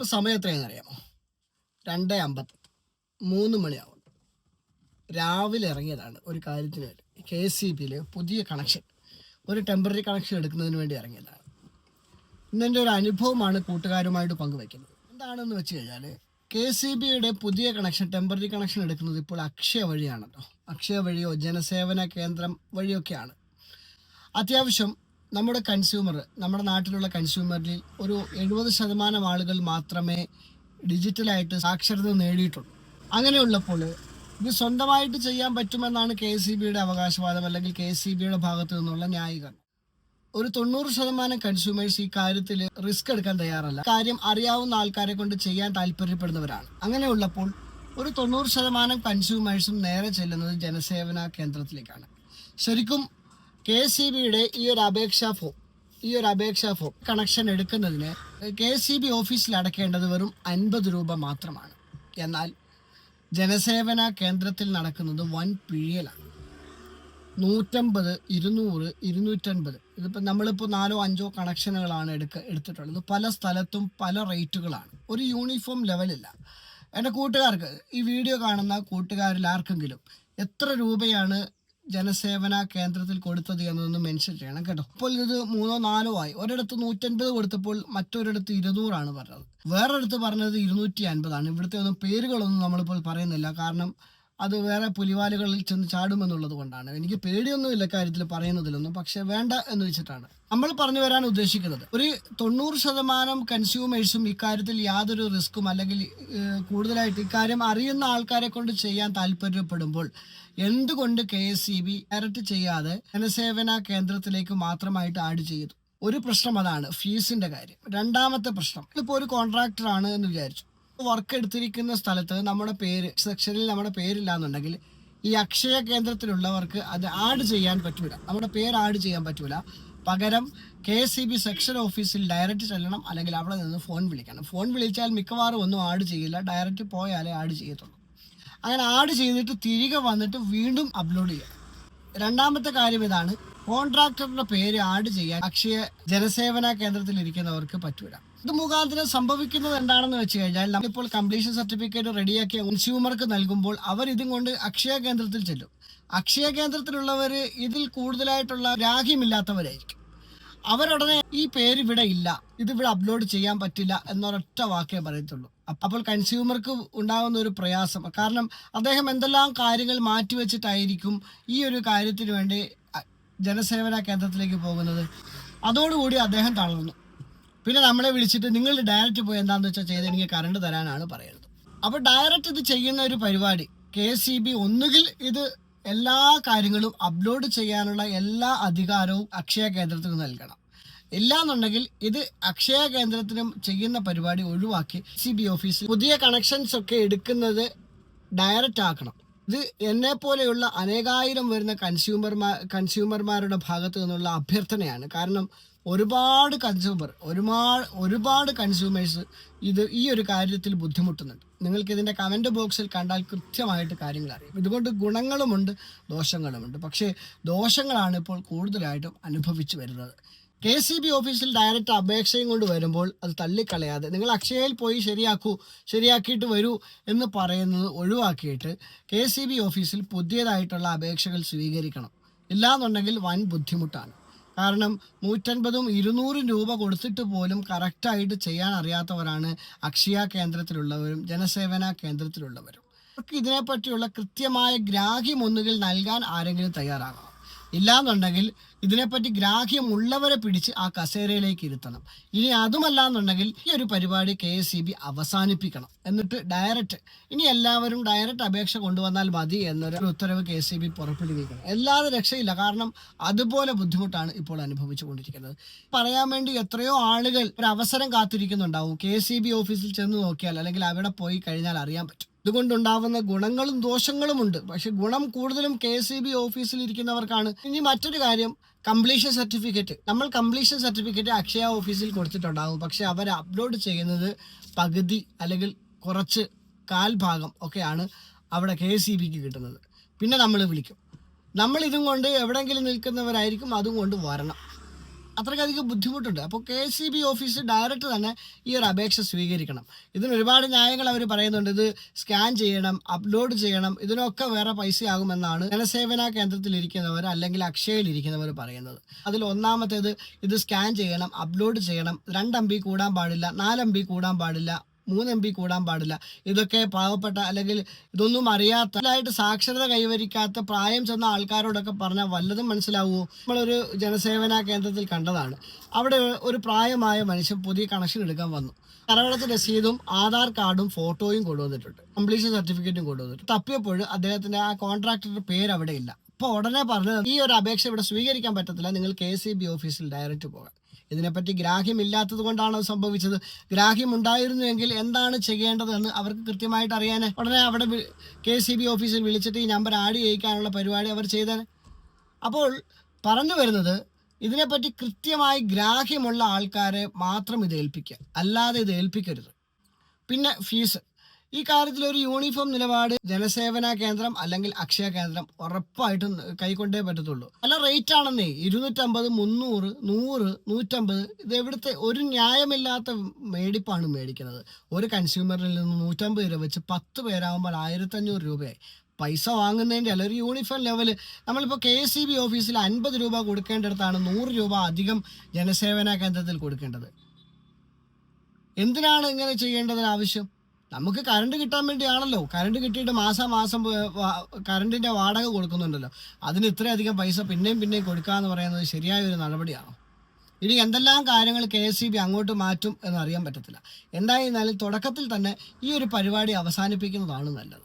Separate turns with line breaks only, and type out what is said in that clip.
ഇപ്പം സമയം എത്രയാണെന്ന് അറിയാമോ? രണ്ട് അമ്പത്തി മൂന്ന് മണിയാവും. രാവിലെ ഇറങ്ങിയതാണ് ഒരു കാര്യത്തിന് വേണ്ടി. കെ എസ് സി ബിയിൽ പുതിയ കണക്ഷൻ ഒരു ടെമ്പററി കണക്ഷൻ എടുക്കുന്നതിന് വേണ്ടി ഇറങ്ങിയതാണ്. ഇന്നെന്റെ ഒരു അനുഭവമാണ് കൂട്ടുകാരുമായിട്ട് പങ്കുവയ്ക്കുന്നത്. എന്താണെന്ന് വെച്ച് കഴിഞ്ഞാൽ കെ സി ബിയുടെ പുതിയ കണക്ഷൻ ടെമ്പററി കണക്ഷൻ എടുക്കുന്നത് ഇപ്പോൾ അക്ഷയ വഴിയാണല്ലോ. അക്ഷയ വഴിയോ ജനസേവന കേന്ദ്രം വഴിയൊക്കെയാണ്. അത്യാവശ്യം നമ്മുടെ കൺസ്യൂമർ നമ്മുടെ നാട്ടിലുള്ള കൺസ്യൂമറിൽ ഒരു എഴുപത് ശതമാനം ആളുകൾ മാത്രമേ ഡിജിറ്റലായിട്ട് സാക്ഷരത നേടിയിട്ടുള്ളൂ. അങ്ങനെയുള്ളപ്പോൾ ഇത് സ്വന്തമായിട്ട് ചെയ്യാൻ പറ്റുമെന്നാണ് കെ സി ബിയുടെ അവകാശവാദം അല്ലെങ്കിൽ കെ സി ബിയുടെ ഭാഗത്തു നിന്നുള്ള ന്യായീകരണം. ഒരു തൊണ്ണൂറ് ശതമാനം കൺസ്യൂമേഴ്സ് ഈ കാര്യത്തിൽ റിസ്ക് എടുക്കാൻ തയ്യാറല്ല. കാര്യം അറിയാവുന്ന ആൾക്കാരെ കൊണ്ട് ചെയ്യാൻ താല്പര്യപ്പെടുന്നവരാണ്. അങ്ങനെയുള്ളപ്പോൾ ഒരു തൊണ്ണൂറ് ശതമാനം കൺസ്യൂമേഴ്സും നേരെ ചെല്ലുന്നത് ജനസേവന കേന്ദ്രത്തിലേക്കാണ്. ശരിക്കും കെ സി ബിയുടെ ഈ ഒരു അപേക്ഷാ ഫോം ഈ ഒരു അപേക്ഷാ ഫോം കണക്ഷൻ എടുക്കുന്നതിന് കെ സി ബി ഓഫീസിൽ അടക്കേണ്ടത് വെറും അൻപത് രൂപ മാത്രമാണ്. എന്നാൽ ജനസേവന കേന്ദ്രത്തിൽ നടക്കുന്നത് വൻ പിഴിയലാണ്. നൂറ്റമ്പത് ഇരുന്നൂറ് ഇരുന്നൂറ്റൻപത് ഇതിപ്പോൾ നമ്മളിപ്പോൾ നാലോ അഞ്ചോ കണക്ഷനുകളാണ് എടുക്ക എടുത്തിട്ടുള്ളത്. പല സ്ഥലത്തും പല റേറ്റുകളാണ്. ഒരു യൂണിഫോം ലെവലില്ല എന്റെ കൂട്ടുകാർക്ക് ഈ വീഡിയോ കാണുന്ന കൂട്ടുകാരിൽ ആർക്കെങ്കിലും എത്ര രൂപയാണ് ജനസേവന കേന്ദ്രത്തിൽ കൊടുത്തത് എന്നൊന്ന് മെൻഷൻ ചെയ്യണം കേട്ടോ. അപ്പോൾ ഇത് മൂന്നോ നാലോ ആയി. ഒരിടത്ത് നൂറ്റൻപത് കൊടുത്തപ്പോൾ മറ്റൊരിടത്ത് ഇരുന്നൂറാണ് പറഞ്ഞത്. വേറൊരിടത്ത് പറഞ്ഞത് ഇരുന്നൂറ്റി അൻപതാണ് ഇവിടുത്തെ ഒന്നും പേരുകളൊന്നും നമ്മളിപ്പോൾ പറയുന്നില്ല. കാരണം അത് വേറെ പുലിവാലുകളിൽ ചെന്ന് ചാടുമെന്നുള്ളത് കൊണ്ടാണ്. എനിക്ക് പേടിയൊന്നുമില്ല കാര്യത്തിൽ പറയുന്നതിലൊന്നും. പക്ഷെ വേണ്ട എന്ന് വെച്ചിട്ടാണ്. നമ്മൾ പറഞ്ഞു വരാൻ ഉദ്ദേശിക്കുന്നത് ഒരു തൊണ്ണൂറ് ശതമാനം കൺസ്യൂമേഴ്സും ഇക്കാര്യത്തിൽ യാതൊരു റിസ്ക്കും അല്ലെങ്കിൽ കൂടുതലായിട്ട് ഇക്കാര്യം അറിയുന്ന ആൾക്കാരെ കൊണ്ട് ചെയ്യാൻ താല്പര്യപ്പെടുമ്പോൾ എന്തുകൊണ്ട് K S E B direct ചെയ്യാതെ ജനസേവന കേന്ദ്രത്തിലേക്ക് മാത്രമായിട്ട് ആഡ് ചെയ്തു? ഒരു പ്രശ്നം അതാണ് ഫീസിന്റെ കാര്യം. രണ്ടാമത്തെ പ്രശ്നം ഇപ്പോൾ ഒരു കോൺട്രാക്ടർ ആണ് എന്ന് വിചാരിച്ചു. വർക്ക് എടുത്തിരിക്കുന്ന സ്ഥലത്ത് നമ്മുടെ പേര് സെക്ഷനിൽ നമ്മുടെ പേരില്ല എന്നുണ്ടെങ്കിൽ ഈ അക്ഷയ കേന്ദ്രത്തിലുള്ളവർക്ക് അത് ആഡ് ചെയ്യാൻ പറ്റൂല. നമ്മുടെ പേര് ആഡ് ചെയ്യാൻ പറ്റൂല. പകരം കെ സി ബി സെക്ഷൻ ഓഫീസിൽ ഡയറക്റ്റ് ചെല്ലണം അല്ലെങ്കിൽ അവിടെ നിന്ന് ഫോൺ വിളിക്കണം. ഫോൺ വിളിച്ചാൽ മിക്കവാറും ഒന്നും ആഡ് ചെയ്യില്ല. ഡയറക്റ്റ് പോയാലേ ആഡ് ചെയ്യത്തുള്ളൂ. അങ്ങനെ ആഡ് ചെയ്തിട്ട് തിരികെ വന്നിട്ട് വീണ്ടും അപ്ലോഡ് ചെയ്യുക രണ്ടാമത്തെ കാര്യം ഇതാണ് കോൺട്രാക്ടറുടെ പേര് ആഡ് ചെയ്യാൻ അക്ഷയ ജനസേവന കേന്ദ്രത്തിൽ ഇരിക്കുന്നവർക്ക് പറ്റൂല. ഇത് മുഖാന്തരം സംഭവിക്കുന്നത് എന്താണെന്ന് വെച്ച് കഴിഞ്ഞാൽ നമ്മളിപ്പോൾ കംപ്ലീഷൻ സർട്ടിഫിക്കറ്റ് റെഡിയാക്കി കൺസ്യൂമർക്ക് നൽകുമ്പോൾ അവർ ഇതും കൊണ്ട് അക്ഷയ കേന്ദ്രത്തിൽ ചെല്ലും. അക്ഷയ കേന്ദ്രത്തിലുള്ളവർ ഇതിൽ കൂടുതലായിട്ടുള്ള രാഗ്യമില്ലാത്തവരായിരിക്കും അവരുടനെ ഈ പേര് ഇവിടെ ഇല്ല. ഇത് ഇവിടെ അപ്ലോഡ് ചെയ്യാൻ പറ്റില്ല എന്നൊരൊറ്റ വാക്കേ പറയത്തുള്ളൂ. അപ്പ- അപ്പോൾ കൺസ്യൂമർക്ക് ഉണ്ടാകുന്ന ഒരു പ്രയാസം. കാരണം അദ്ദേഹം എന്തെല്ലാം കാര്യങ്ങൾ മാറ്റിവെച്ചിട്ടായിരിക്കും ഈ ഒരു കാര്യത്തിന് വേണ്ടി ജനസേവന കേന്ദ്രത്തിലേക്ക് പോകുന്നത്. അതോടുകൂടി അദ്ദേഹം തളർന്നു. പിന്നെ നമ്മളെ വിളിച്ചിട്ട് നിങ്ങൾ ഡയറക്റ്റ് പോയി എന്താണെന്ന് വെച്ചാൽ ചെയ്ത് എനിക്ക് കറണ്ട് തരാനാണ് പറയുന്നത് അപ്പോൾ ഡയറക്റ്റ് ഇത് ചെയ്യുന്ന ഒരു പരിപാടി കെ സി ബി ഒന്നുകിൽ ഇത് എല്ലാ കാര്യങ്ങളും അപ്ലോഡ് ചെയ്യാനുള്ള എല്ലാ അധികാരവും അക്ഷയ കേന്ദ്രത്തിന് നൽകണം. ഇല്ലാന്നുണ്ടെങ്കിൽ ഇത് അക്ഷയ കേന്ദ്രത്തിനും ചെയ്യുന്ന പരിപാടി ഒഴിവാക്കി സി ബി ഓഫീസിൽ പുതിയ കണക്ഷൻസ് ഒക്കെ എടുക്കുന്നത് ഡയറക്റ്റ് ആക്കണം. ഇത് എന്നെ പോലെയുള്ള അനേകായിരം വരുന്ന കൺസ്യൂമർമാർ കൺസ്യൂമർമാരുടെ ഭാഗത്തു നിന്നുള്ള അഭ്യർത്ഥനയാണ്. കാരണം ഒരുപാട് കൺസ്യൂമർ ഒരുപാട് ഒരുപാട് കൺസ്യൂമേഴ്സ് ഇത് ഈ ഒരു കാര്യത്തിൽ ബുദ്ധിമുട്ടുന്നുണ്ട്. നിങ്ങൾക്ക് ഇതിന്റെ കമന്റ് ബോക്സിൽ കണ്ടാൽ കൃത്യമായിട്ട് കാര്യങ്ങൾ അറിയാം. ഇതുകൊണ്ട് ഗുണങ്ങളുമുണ്ട് ദോഷങ്ങളുമുണ്ട്. പക്ഷേ ദോഷങ്ങളാണ് ഇപ്പോൾ കൂടുതലായിട്ടും അനുഭവിച്ചു വരുന്നത്. കെ സി ബി ഓഫീസിൽ ഡയറക്റ്റ് അപേക്ഷയും കൊണ്ട് വരുമ്പോൾ അത് തള്ളിക്കളയാതെ നിങ്ങൾ അക്ഷയയിൽ പോയി ശരിയാക്കൂ ശരിയാക്കിയിട്ട് വരൂ എന്ന് പറയുന്നത് ഒഴിവാക്കിയിട്ട് കെ സി ബി ഓഫീസിൽ പുതിയതായിട്ടുള്ള അപേക്ഷകൾ സ്വീകരിക്കണം. ഇല്ലാന്നുണ്ടെങ്കിൽ വൻ ബുദ്ധിമുട്ടാണ്. കാരണം നൂറ്റൻപതും ഇരുന്നൂറും രൂപ കൊടുത്തിട്ട് പോലും കറക്റ്റായിട്ട് ചെയ്യാൻ അറിയാത്തവരാണ് അക്ഷയ കേന്ദ്രത്തിലുള്ളവരും ജനസേവന കേന്ദ്രത്തിലുള്ളവരും. അവർക്ക് ഇതിനെപ്പറ്റിയുള്ള കൃത്യമായ ഗ്രാഹ്യം ഒന്നുകിൽ നൽകാൻ ആരെങ്കിലും തയ്യാറാകണം ഇല്ലാന്നുണ്ടെങ്കിൽ ഇതിനെപ്പറ്റി ഗ്രാഹ്യമുള്ളവരെ പിടിച്ച് ആ കസേരയിലേക്ക് ഇരുത്തണം. ഇനി അതുമല്ല എന്നുണ്ടെങ്കിൽ ഈ ഒരു പരിപാടി കെ എസ് സി ബി അവസാനിപ്പിക്കണം. എന്നിട്ട് ഡയറക്റ്റ് ഇനി എല്ലാവരും ഡയറക്റ്റ് അപേക്ഷ കൊണ്ടുവന്നാൽ മതി എന്നൊരു ഉത്തരവ് കെ എസ് സി ബി പുറപ്പെടുവിക്കണം എല്ലാതെ രക്ഷയില്ല. കാരണം അതുപോലെ ബുദ്ധിമുട്ടാണ് ഇപ്പോൾ അനുഭവിച്ചു കൊണ്ടിരിക്കുന്നത്. പറയാൻ വേണ്ടി എത്രയോ ആളുകൾ ഒരു അവസരം കാത്തിരിക്കുന്നുണ്ടാവും. കെ എസ് സി ബി ഓഫീസിൽ ചെന്ന് നോക്കിയാൽ അല്ലെങ്കിൽ അവിടെ പോയി കഴിഞ്ഞാൽ അറിയാൻ പറ്റും. ഇതുകൊണ്ടുണ്ടാവുന്ന ഗുണങ്ങളും ദോഷങ്ങളുമുണ്ട്. പക്ഷെ ഗുണം കൂടുതലും കെ എസ് ഇ ബി ഓഫീസിൽ ഇരിക്കുന്നവർക്കാണ് ഇനി മറ്റൊരു കാര്യം കംപ്ലീഷൻ സർട്ടിഫിക്കറ്റ് നമ്മൾ കംപ്ലീഷൻ സർട്ടിഫിക്കറ്റ് അക്ഷയ ഓഫീസിൽ കൊടുത്തിട്ടുണ്ടാകും. പക്ഷെ അവർ അപ്ലോഡ് ചെയ്യുന്നത് പകുതി അല്ലെങ്കിൽ കുറച്ച് കാൽഭാഗം ഒക്കെയാണ് അവിടെ കെ എസ് ബിക്ക് കിട്ടുന്നത്. പിന്നെ നമ്മൾ വിളിക്കും. നമ്മൾ ഇതും കൊണ്ട് എവിടെയെങ്കിലും നിൽക്കുന്നവരായിരിക്കും അതും കൊണ്ട് വരണം. അത്രയ്ക്കധികം ബുദ്ധിമുട്ടുണ്ട്. അപ്പോൾ K C B office direct തന്നെ ഈ ഒരു അപേക്ഷ സ്വീകരിക്കണം. ഇതിന് ഒരുപാട് ന്യായങ്ങൾ അവർ പറയുന്നുണ്ട്. ഇത് സ്കാൻ ചെയ്യണം അപ്ലോഡ് ചെയ്യണം ഇതിനൊക്കെ വേറെ പൈസയാകുമെന്നാണ് ജനസേവന കേന്ദ്രത്തിൽ ഇരിക്കുന്നവർ അല്ലെങ്കിൽ അക്ഷയയിൽ ഇരിക്കുന്നവർ പറയുന്നത്. അതിൽ ഒന്നാമത്തേത് ഇത് സ്കാൻ ചെയ്യണം അപ്ലോഡ് ചെയ്യണം. രണ്ട് എം ബി കൂടാൻ പാടില്ല നാല് എം ബി കൂടാൻ പാടില്ല മൂന്ന് എം ബി കൂടാൻ പാടില്ല. ഇതൊക്കെ പാവപ്പെട്ട അല്ലെങ്കിൽ ഇതൊന്നും അറിയാത്തതായിട്ട് സാക്ഷരത കൈവരിക്കാത്ത പ്രായം ചെന്ന ആൾക്കാരോടൊക്കെ പറഞ്ഞാൽ വല്ലതും മനസ്സിലാവുമോ നമ്മളൊരു ജനസേവന കേന്ദ്രത്തിൽ കണ്ടതാണ്. അവിടെ ഒരു പ്രായമായ മനുഷ്യൻ പുതിയ കണക്ഷൻ എടുക്കാൻ വന്നു. കരവളത്ത് രസീതും ആധാർ കാർഡും ഫോട്ടോയും കൊണ്ടുവന്നിട്ടുണ്ട്. കംപ്ലീഷൻ സർട്ടിഫിക്കറ്റും കൊണ്ടുവന്നിട്ടുണ്ട്. തപ്പിയപ്പോൾ അദ്ദേഹത്തിന്റെ ആ കോൺട്രാക്ടറുടെ പേര് അവിടെ ഇല്ല അപ്പോൾ ഉടനെ പറഞ്ഞത് ഈ ഒരു അപേക്ഷ ഇവിടെ സ്വീകരിക്കാൻ പറ്റത്തില്ല. നിങ്ങൾ കെ ഓഫീസിൽ ഡയറക്റ്റ് പോകാം ഇതിനെപ്പറ്റി ഗ്രാഹ്യമില്ലാത്തത് കൊണ്ടാണ് സംഭവിച്ചത്. ഗ്രാഹ്യം ഉണ്ടായിരുന്നുവെങ്കിൽ എന്താണ് ചെയ്യേണ്ടതെന്ന് അവർക്ക് കൃത്യമായിട്ട് അറിയാൻ ഉടനെ അവിടെ കെ സി ബി ഓഫീസിൽ വിളിച്ചിട്ട് ഈ നമ്പർ ആഡ് ചെയ്യിക്കാനുള്ള പരിപാടി അവർ ചെയ്തേനെ. അപ്പോൾ പറഞ്ഞു വരുന്നത് ഇതിനെപ്പറ്റി കൃത്യമായി ഗ്രാഹ്യമുള്ള ആൾക്കാരെ മാത്രം ഇത് ഏൽപ്പിക്കുക. അല്ലാതെ ഇത് ഏൽപ്പിക്കരുത്. പിന്നെ ഫീസ്. ഈ കാര്യത്തിൽ ഒരു യൂണിഫോം നിലപാട് ജനസേവന കേന്ദ്രം അല്ലെങ്കിൽ അക്ഷയ കേന്ദ്രം ഉറപ്പായിട്ടും കൈക്കൊണ്ടേ പറ്റത്തുള്ളൂ. നല്ല റേറ്റ് ആണെന്നേ ഇരുന്നൂറ്റമ്പത് മുന്നൂറ് നൂറ് നൂറ്റമ്പത് ഇത് എവിടുത്തെ ഒരു ന്യായമില്ലാത്ത മേടിപ്പാണ് മേടിക്കുന്നത്. ഒരു കൺസ്യൂമറിൽ നിന്ന് നൂറ്റമ്പത് രൂപ വെച്ച് പത്ത് പേരാകുമ്പോൾ ആയിരത്തഞ്ഞൂറ് രൂപയായി. പൈസ വാങ്ങുന്നതിന്റെ അല്ല ഒരു യൂണിഫോം ലെവൽ നമ്മളിപ്പോൾ കെ എസ് സി ബി ഓഫീസിൽ അൻപത് രൂപ കൊടുക്കേണ്ടിടത്താണ് നൂറ് രൂപ അധികം ജനസേവന കേന്ദ്രത്തിൽ കൊടുക്കേണ്ടത്. എന്തിനാണ് ഇങ്ങനെ ചെയ്യേണ്ടതിന് ആവശ്യം? നമുക്ക് കറണ്ട് കിട്ടാൻ വേണ്ടിയാണല്ലോ. കറണ്ട് കിട്ടിയിട്ട് മാസം മാസം കറണ്ടിന്റെ വാടക കൊടുക്കുന്നുണ്ടല്ലോ. അതിന് ഇത്രയധികം പൈസ പിന്നെയും പിന്നെയും കൊടുക്കുക എന്ന് പറയുന്നത് ശരിയായ ഒരു നടപടിയാണോ? ഇനി എന്തെല്ലാം കാര്യങ്ങൾ കെ എസ് സി ബി അങ്ങോട്ട് മാറ്റും എന്നറിയാൻ പറ്റത്തില്ല. എന്തായിരുന്നാലും തുടക്കത്തിൽ തന്നെ ഈ ഒരു പരിപാടി അവസാനിപ്പിക്കുന്നതാണ് നല്ലത്.